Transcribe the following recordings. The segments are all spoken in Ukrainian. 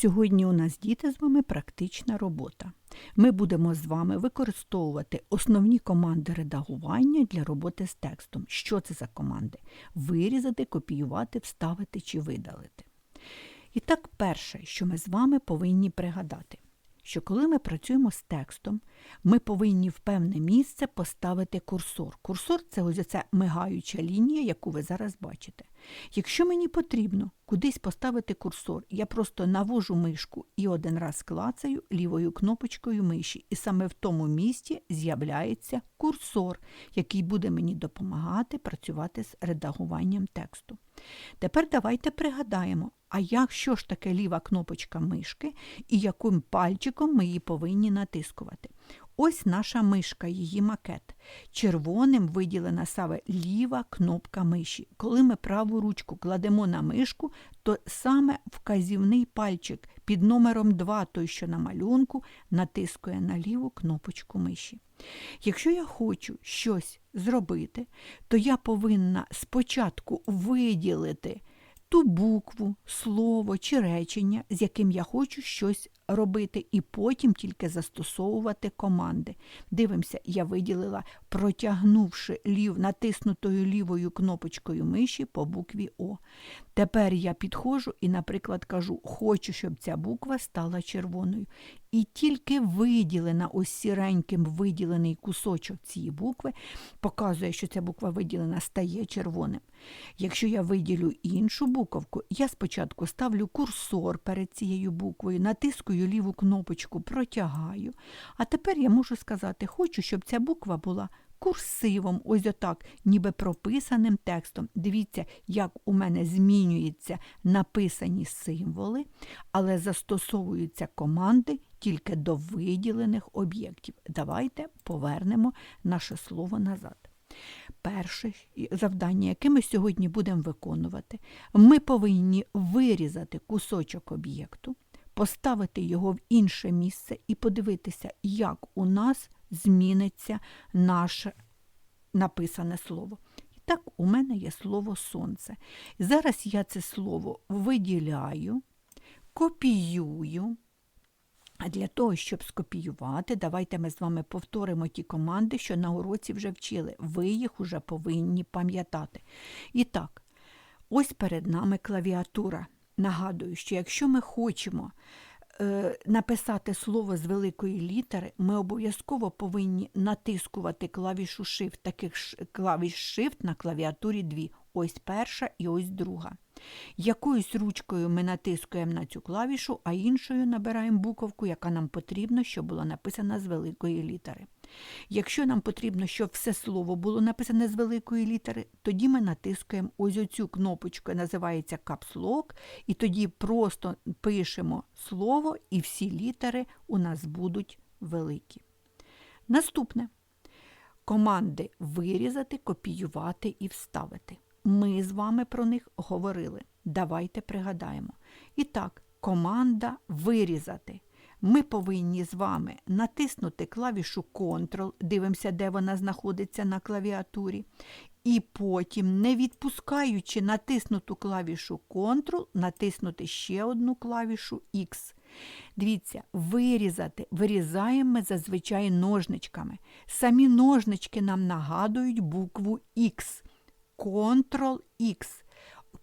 Сьогодні у нас діти з вами практична робота. Ми будемо з вами використовувати основні команди редагування для роботи з текстом. Що це за команди? Вирізати, копіювати, вставити чи видалити. І так, перше, що ми з вами повинні пригадати, що коли ми працюємо з текстом, ми повинні в певне місце поставити курсор. Курсор це ось ця мигаюча лінія, яку ви зараз бачите. Якщо мені потрібно кудись поставити курсор, я просто навожу мишку і один раз клацаю лівою кнопочкою миші, і саме в тому місці з'являється курсор, який буде мені допомагати працювати з редагуванням тексту. Тепер давайте пригадаємо, а як що ж таке ліва кнопочка мишки і яким пальчиком ми її повинні натискувати. Ось наша мишка, її макет. Червоним виділена саме ліва кнопка миші. Коли ми праву ручку кладемо на мишку, то саме вказівний пальчик під номером 2, той, що на малюнку, натискує на ліву кнопочку миші. Якщо я хочу щось зробити, то я повинна спочатку виділити ту букву, слово чи речення, з яким я хочу щось робити, і потім тільки застосовувати команди. Дивимося, я виділила, протягнувши лів, натиснутою лівою кнопочкою миші по букві О. Тепер я підходжу і, наприклад, кажу, хочу, щоб ця буква стала червоною. І тільки виділена ось сіреньким виділений кусочок цієї букви показує, що ця буква виділена стає червоним. Якщо я виділю іншу буковку, я спочатку ставлю курсор перед цією буквою, натискую ліву кнопочку, протягаю. А тепер я можу сказати, хочу, щоб ця буква була курсивом, ось отак, ніби прописаним текстом. Дивіться, як у мене змінюються написані символи, але застосовуються команди тільки до виділених об'єктів. Давайте повернемо наше слово назад. Перше завдання, яке ми сьогодні будемо виконувати, ми повинні вирізати кусочок об'єкту, поставити його в інше місце і подивитися, як у нас зміниться наше написане слово. І так, у мене є слово сонце. Зараз я це слово виділяю, копіюю. А для того, щоб скопіювати, давайте ми з вами повторимо ті команди, що на уроці вже вчили. Ви їх уже повинні пам'ятати. І так, ось перед нами клавіатура. Нагадую, що якщо ми хочемо е, написати слово з великої літери, ми обов'язково повинні натискувати клавішу Shift, таких клавіш Shift на клавіатурі дві. Ось перша і ось друга. Якоюсь ручкою ми натискуємо на цю клавішу, а іншою набираємо буковку, яка нам потрібна, щоб була написана з великої літери. Якщо нам потрібно, щоб все слово було написане з великої літери, тоді ми натискуємо ось оцю кнопочку, називається Lock, і тоді просто пишемо слово, і всі літери у нас будуть великі. Наступне команди вирізати, копіювати і вставити. Ми з вами про них говорили. Давайте пригадаємо. І так, команда вирізати. Ми повинні з вами натиснути клавішу Ctrl, дивимося, де вона знаходиться на клавіатурі. І потім, не відпускаючи натиснуту клавішу Ctrl, натиснути ще одну клавішу X. Дивіться, вирізати. Вирізаємо ми зазвичай ножничками. Самі ножнички нам нагадують букву X. Ctrl-X.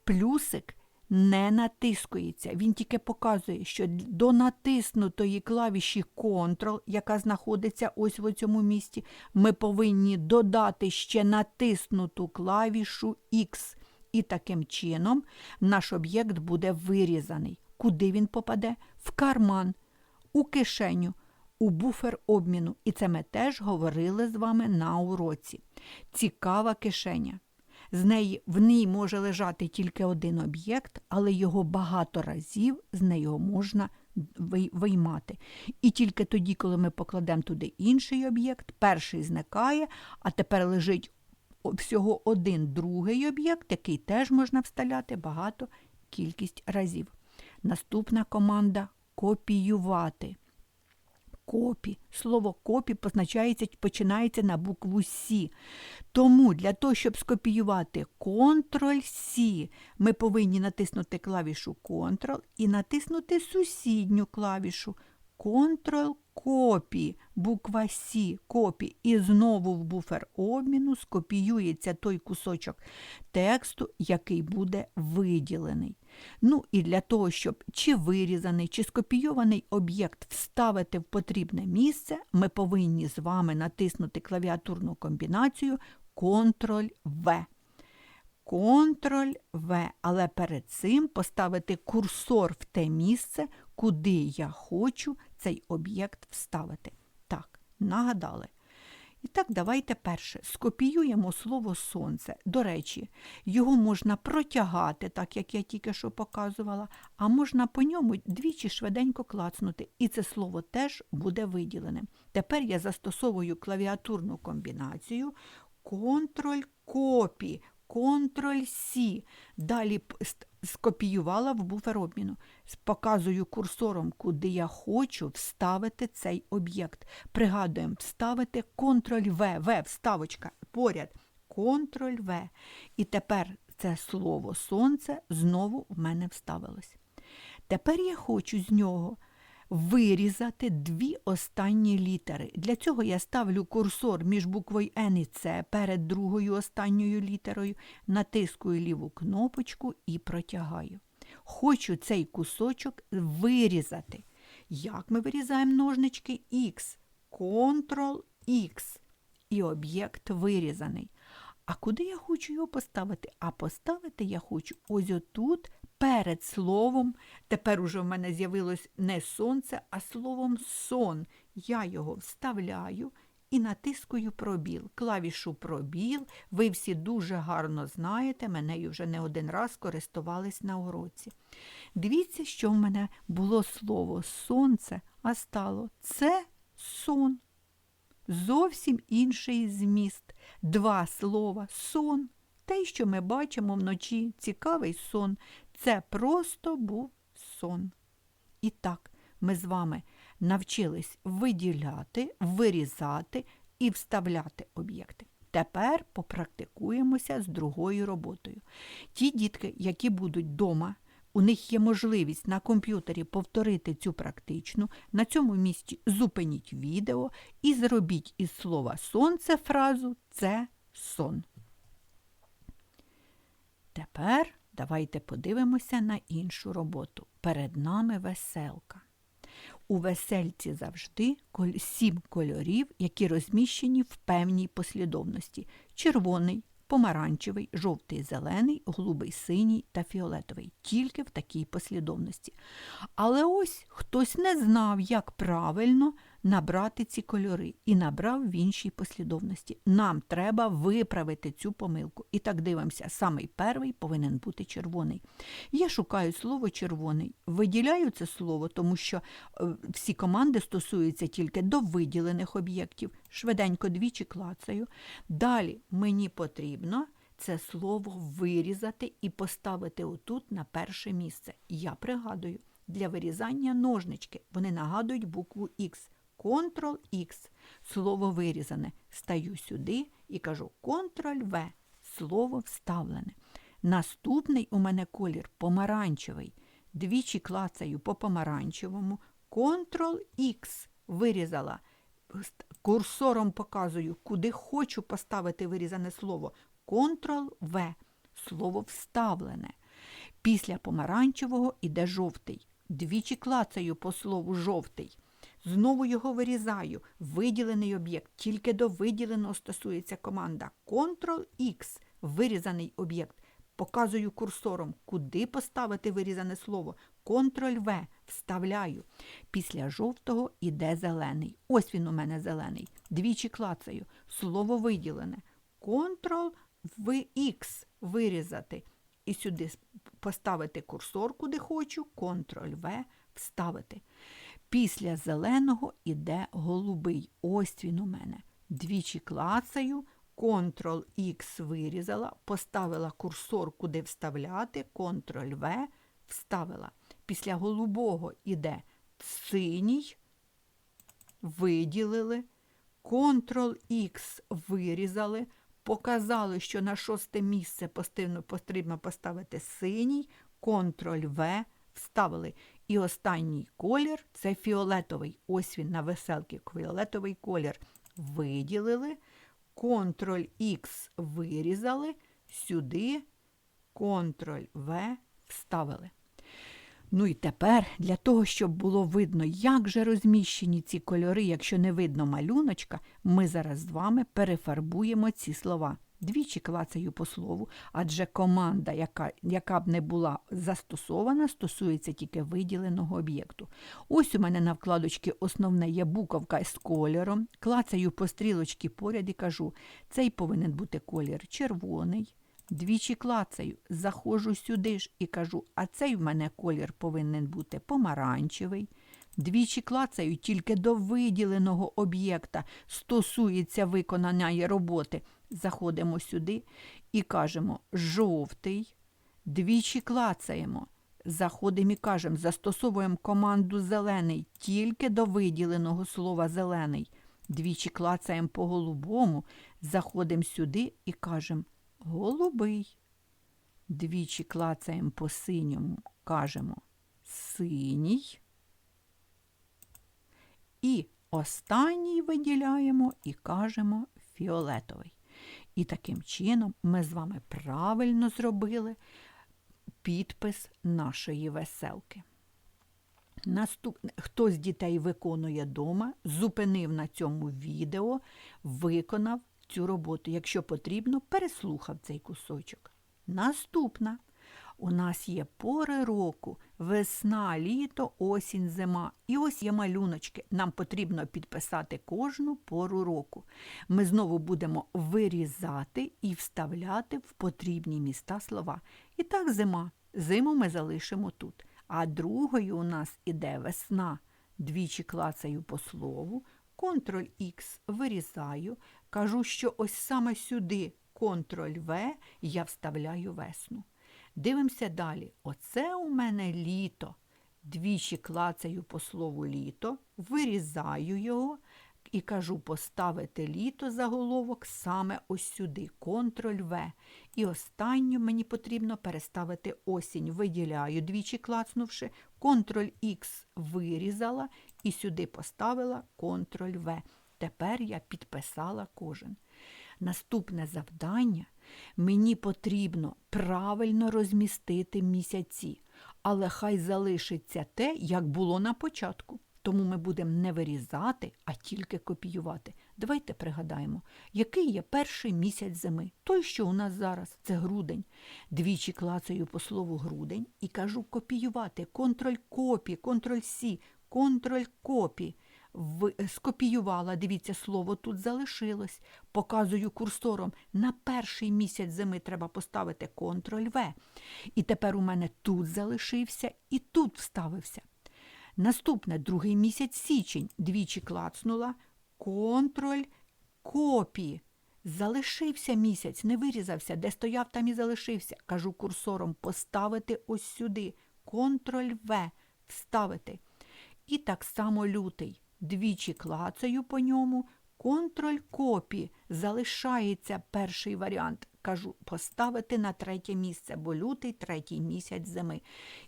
Плюсик не натискується. Він тільки показує, що до натиснутої клавіші Ctrl, яка знаходиться ось в цьому місці, ми повинні додати ще натиснуту клавішу X. І таким чином наш об'єкт буде вирізаний. Куди він попаде? В карман, у кишеню, у буфер обміну. І це ми теж говорили з вами на уроці. Цікава кишеня. З неї в ній може лежати тільки один об'єкт, але його багато разів з нею можна виймати. І тільки тоді, коли ми покладемо туди інший об'єкт, перший зникає, а тепер лежить всього один другий об'єкт, який теж можна вставляти багато кількість разів. Наступна команда копіювати. Копі. Слово копі позначається, починається на букву Сі. Тому для того, щоб скопіювати Ctrl-C, ми повинні натиснути клавішу Ctrl і натиснути сусідню клавішу Ctrl копі, буква С, копі, і знову в буфер обміну скопіюється той кусочок тексту, який буде виділений. Ну і для того, щоб чи вирізаний, чи скопійований об'єкт вставити в потрібне місце, ми повинні з вами натиснути клавіатурну комбінацію Ctrl-V. Ctrl-V, але перед цим поставити курсор в те місце, куди я хочу цей об'єкт вставити. Так, нагадали. І так, давайте перше скопіюємо слово сонце. До речі, його можна протягати, так як я тільки що показувала, а можна по ньому двічі швиденько клацнути, і це слово теж буде виділене. Тепер я застосовую клавіатурну комбінацію Ctrl-Copy, Ctrl-C. Далі скопіювала в буфер обміну. Показую курсором, куди я хочу вставити цей об'єкт. Пригадуємо, вставити Ctrl-V, V, вставочка поряд. Ctrl-V. І тепер це слово сонце знову в мене вставилось. Тепер я хочу з нього вирізати дві останні літери. Для цього я ставлю курсор між буквою N і С перед другою останньою літерою, натискую ліву кнопочку і протягаю. Хочу цей кусочок вирізати. Як ми вирізаємо ножнички X? Ctrl-X. І об'єкт вирізаний. А куди я хочу його поставити? А поставити я хочу ось отут перед словом, тепер уже в мене з'явилось не сонце, а словом сон. Я його вставляю і натискую пробіл. Клавішу пробіл. Ви всі дуже гарно знаєте, мене вже не один раз користувались на уроці. Дивіться, що в мене було слово сонце, а стало це сон. Зовсім інший зміст. Два слова сон. Те, що ми бачимо вночі, цікавий сон. Це просто був сон. І так, ми з вами навчились виділяти, вирізати і вставляти об'єкти. Тепер попрактикуємося з другою роботою. Ті дітки, які будуть вдома, у них є можливість на комп'ютері повторити цю практичну, на цьому місці зупиніть відео і зробіть із слова сонце фразу це сон. Тепер давайте подивимося на іншу роботу. Перед нами веселка. У весельці завжди сім кольорів, які розміщені в певній послідовності: червоний, помаранчевий, жовтий, зелений, голубий, синій та фіолетовий, тільки в такій послідовності. Але ось хтось не знав, як правильно набрати ці кольори і набрав в іншій послідовності. Нам треба виправити цю помилку. І так дивимося, самий перший повинен бути червоний. Я шукаю слово червоний, виділяю це слово, тому що е, всі команди стосуються тільки до виділених об'єктів. Швиденько двічі клацаю. Далі мені потрібно. Це слово вирізати і поставити отут на перше місце. Я пригадую, для вирізання ножнички вони нагадують букву Х. Ctrl-X, слово вирізане. Стаю сюди і кажу Ctrl-V, слово вставлене. Наступний у мене колір помаранчевий. Двічі клацаю по помаранчевому. Ctrl-X вирізала. Курсором показую, куди хочу поставити вирізане слово. Ctrl-V. Слово вставлене. Після помаранчевого іде жовтий. Двічі клацаю по слову жовтий. Знову його вирізаю. Виділений об'єкт. Тільки до виділеного стосується команда Ctrl-X, вирізаний об'єкт. Показую курсором, куди поставити вирізане слово. Ctrl-V вставляю. Після жовтого іде зелений. Ось він у мене зелений. Двічі клацаю. Слово виділене. Ctrl-V-X вирізати. І сюди поставити курсор, куди хочу, Ctrl-V вставити. Після зеленого іде голубий. Ось він у мене. Двічі клацаю, Ctrl-X вирізала, поставила курсор, куди вставляти, Ctrl-V вставила. Після голубого іде синій. виділили, Ctrl-X вирізали, показали, що на шосте місце потрібно, поставити синій, Ctrl-V вставили. І останній колір це фіолетовий. Ось він на веселки, фіолетовий колір. Виділили, Ctrl-X вирізали, сюди Ctrl-V вставили. Ну і тепер для того, щоб було видно, як же розміщені ці кольори, якщо не видно малюночка, ми зараз з вами перефарбуємо ці слова. Двічі клацаю по слову, адже команда, яка, яка б не була застосована, стосується тільки виділеного об'єкту. Ось у мене на вкладочці основне є буковка з кольором. Клацаю по стрілочці поряд і кажу, цей повинен бути колір червоний. Двічі клацаю, заходжу сюди ж і кажу, а цей в мене колір повинен бути помаранчевий. Двічі клацаю тільки до виділеного об'єкта стосується виконаної роботи. Заходимо сюди і кажемо жовтий. Двічі клацаємо. Заходимо і кажемо, застосовуємо команду зелений тільки до виділеного слова зелений. Двічі клацаємо по голубому, заходимо сюди і кажемо голубий. Двічі клацаємо по синьому, кажемо синій. І останній виділяємо і кажемо фіолетовий. І таким чином ми з вами правильно зробили підпис нашої веселки. Наступ... хто з дітей виконує дома, зупинив на цьому відео, виконав цю роботу. Якщо потрібно, переслухав цей кусочок. Наступна. У нас є пори року, весна, літо, осінь, зима. І ось є малюночки. Нам потрібно підписати кожну пору року. Ми знову будемо вирізати і вставляти в потрібні міста слова. І так, зима. Зиму ми залишимо тут. А другою у нас іде весна. Двічі клацаю по слову, Ctrl-X вирізаю, кажу, що ось саме сюди Ctrl-V я вставляю весну. Дивимося далі. Оце у мене літо. Двічі клацаю по слову літо, вирізаю його і кажу поставити літо заголовок саме ось сюди, Ctrl-V. І останню мені потрібно переставити осінь. Виділяю, двічі клацнувши, Ctrl-X вирізала і сюди поставила Ctrl-V. Тепер я підписала кожен. Наступне завдання мені потрібно правильно розмістити місяці, але хай залишиться те, як було на початку. Тому ми будемо не вирізати, а тільки копіювати. Давайте пригадаємо, який є перший місяць зими. Той, що у нас зараз, це грудень. Двічі клацаю по слову грудень і кажу копіювати. Контроль-копі, контроль-сі, контроль-копі скопіювала, дивіться, слово тут залишилось. Показую курсором. На перший місяць зими треба поставити Ctrl-V. І тепер у мене тут залишився і тут вставився. Наступне другий місяць січень. Двічі клацнула. Ctrl копі. Залишився місяць, не вирізався, де стояв, там і залишився. Кажу курсором поставити ось сюди. Ctrl-V вставити. І так само лютий. Двічі клацаю по ньому, контроль копі. Залишається перший варіант. Кажу, поставити на третє місце, бо лютий третій місяць зими.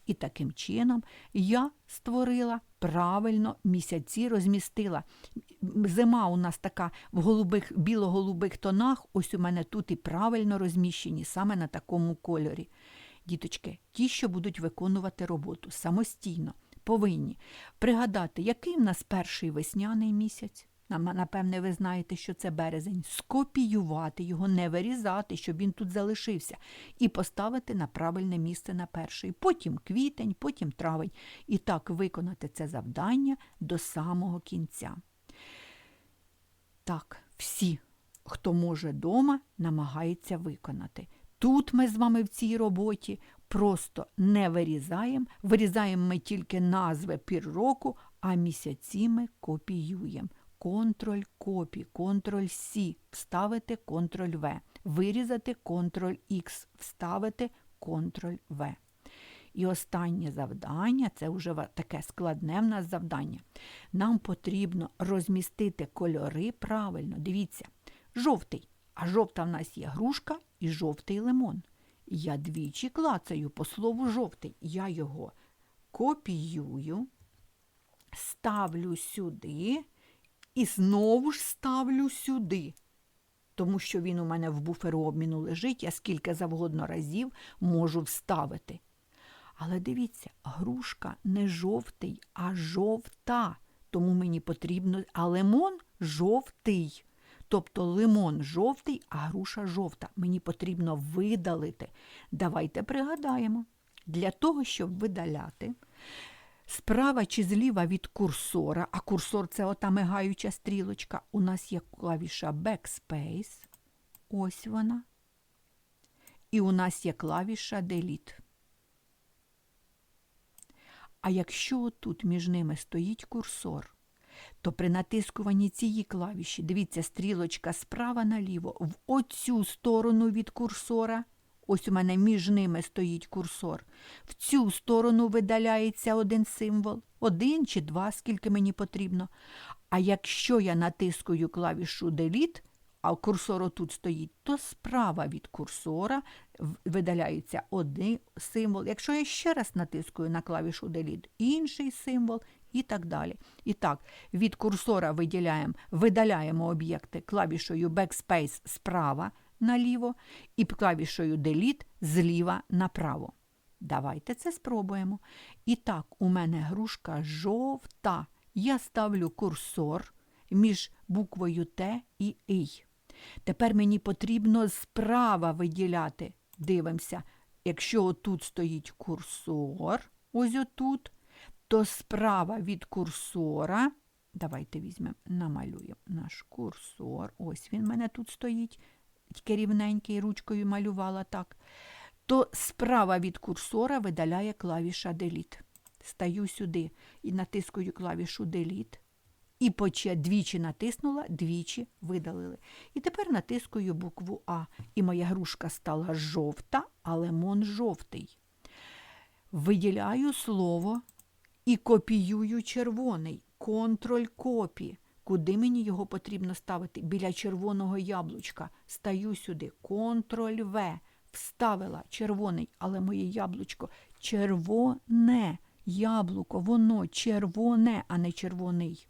І таким чином я створила правильно місяці, розмістила. Зима у нас така в голубих, біло-голубих тонах, ось у мене тут і правильно розміщені, саме на такому кольорі. Діточки, ті, що будуть виконувати роботу самостійно повинні пригадати, який в нас перший весняний місяць. Напевне, ви знаєте, що це березень, скопіювати його, не вирізати, щоб він тут залишився, і поставити на правильне місце на перший. Потім квітень, потім травень. І так виконати це завдання до самого кінця. Так, всі, хто може дома, намагається виконати. Тут ми з вами в цій роботі просто не вирізаємо. Вирізаємо ми тільки назви пір року, а місяці ми копіюємо. Контроль копі, контроль Сі, вставити контроль В, вирізати контроль Х, вставити контроль В. І останнє завдання це вже таке складне в нас завдання. Нам потрібно розмістити кольори правильно. Дивіться, жовтий. А жовта в нас є грушка і жовтий лимон. Я двічі клацаю по слову жовтий. Я його копіюю, ставлю сюди і знову ж ставлю сюди. Тому що він у мене в буферообміну лежить, я скільки завгодно разів можу вставити. Але дивіться, грушка не жовтий, а жовта. Тому мені потрібно, а лимон жовтий. Тобто лимон жовтий, а груша жовта. Мені потрібно видалити. Давайте пригадаємо. Для того, щоб видаляти, справа чи зліва від курсора, а курсор це ота мигаюча стрілочка, у нас є клавіша Backspace. Ось вона. І у нас є клавіша Delete. А якщо тут між ними стоїть курсор, то при натискуванні цієї клавіші, дивіться, стрілочка справа наліво, в оцю сторону від курсора, ось у мене між ними стоїть курсор, в цю сторону видаляється один символ, один чи два, скільки мені потрібно. А якщо я натискую клавішу Delete, а курсор отут стоїть, то справа від курсора видаляється один символ. Якщо я ще раз натискую на клавішу Delete, інший символ і так далі. І так, від курсора виділяємо, видаляємо об'єкти клавішою Backspace справа наліво і клавішою Delete зліва направо. Давайте це спробуємо. І так, у мене грушка жовта. Я ставлю курсор між буквою Т і І. Тепер мені потрібно справа виділяти. Дивимося, якщо отут стоїть курсор, ось отут, то справа від курсора, давайте візьмемо, намалюємо наш курсор. Ось він в мене тут стоїть, тільки рівненький, ручкою малювала так. То справа від курсора видаляє клавіша Delete. Стаю сюди і натискую клавішу Delete. І поче двічі натиснула, двічі видалили. І тепер натискую букву А. І моя грушка стала жовта, а лимон жовтий. Виділяю слово і копіюю червоний. Контроль копі. Куди мені його потрібно ставити? Біля червоного яблучка. Стаю сюди. Контроль В. Вставила червоний, але моє яблучко червоне. Яблуко, воно червоне, а не червоний.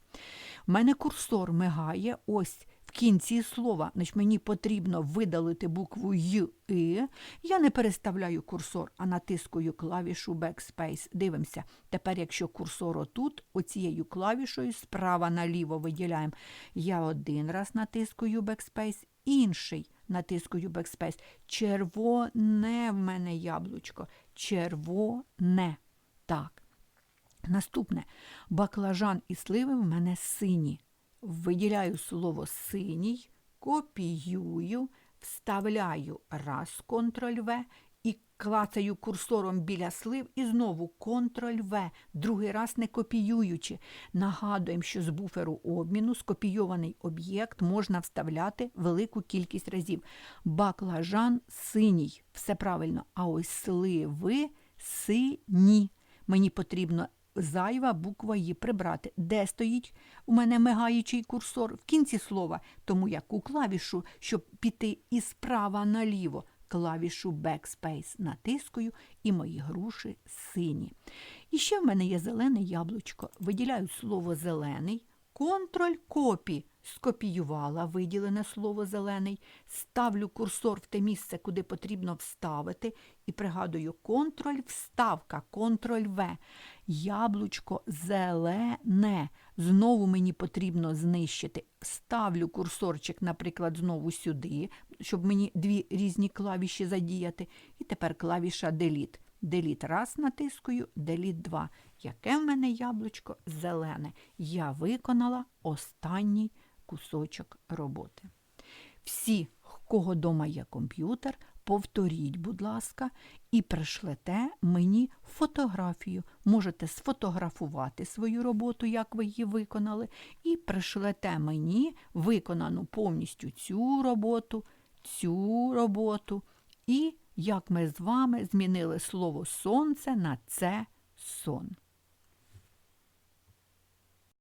У мене курсор мигає ось в кінці слова. Значить, мені потрібно видалити букву Й І. Я не переставляю курсор, а натискую клавішу Backspace. Дивимося. Тепер, якщо курсор отут, оцією клавішою справа наліво виділяємо. Я один раз натискую Backspace, інший натискую Backspace. Червоне в мене яблучко. Червоне. Так. Наступне. Баклажан і сливи в мене сині. Виділяю слово синій, копіюю, вставляю раз В і клацаю курсором біля слив і знову В, другий раз не копіюючи. Нагадуємо, що з буферу обміну скопійований об'єкт можна вставляти велику кількість разів. Баклажан синій, все правильно. А ось сливи сині. Мені потрібно зайва буква її прибрати. Де стоїть у мене мигаючий курсор? В кінці слова. Тому яку клавішу, щоб піти із справа наліво, клавішу Backspace натискаю і мої груші сині. І ще в мене є зелене яблучко. Виділяю слово зелений, контроль копі. Скопіювала виділене слово зелений, ставлю курсор в те місце, куди потрібно вставити, і пригадую контроль вставка, контроль В. Яблучко зелене. Знову мені потрібно знищити. Ставлю курсорчик, наприклад, знову сюди, щоб мені дві різні клавіші задіяти. І тепер клавіша Delete. Delete раз натискую, Delete 2. Яке в мене яблучко? Зелене. Я виконала останній кусочок роботи. Всі, кого дома є комп'ютер, повторіть, будь ласка, і пришлете мені фотографію. Можете сфотографувати свою роботу, як ви її виконали, і пришлете мені виконану повністю цю роботу, цю роботу і як ми з вами змінили слово сонце на це сон.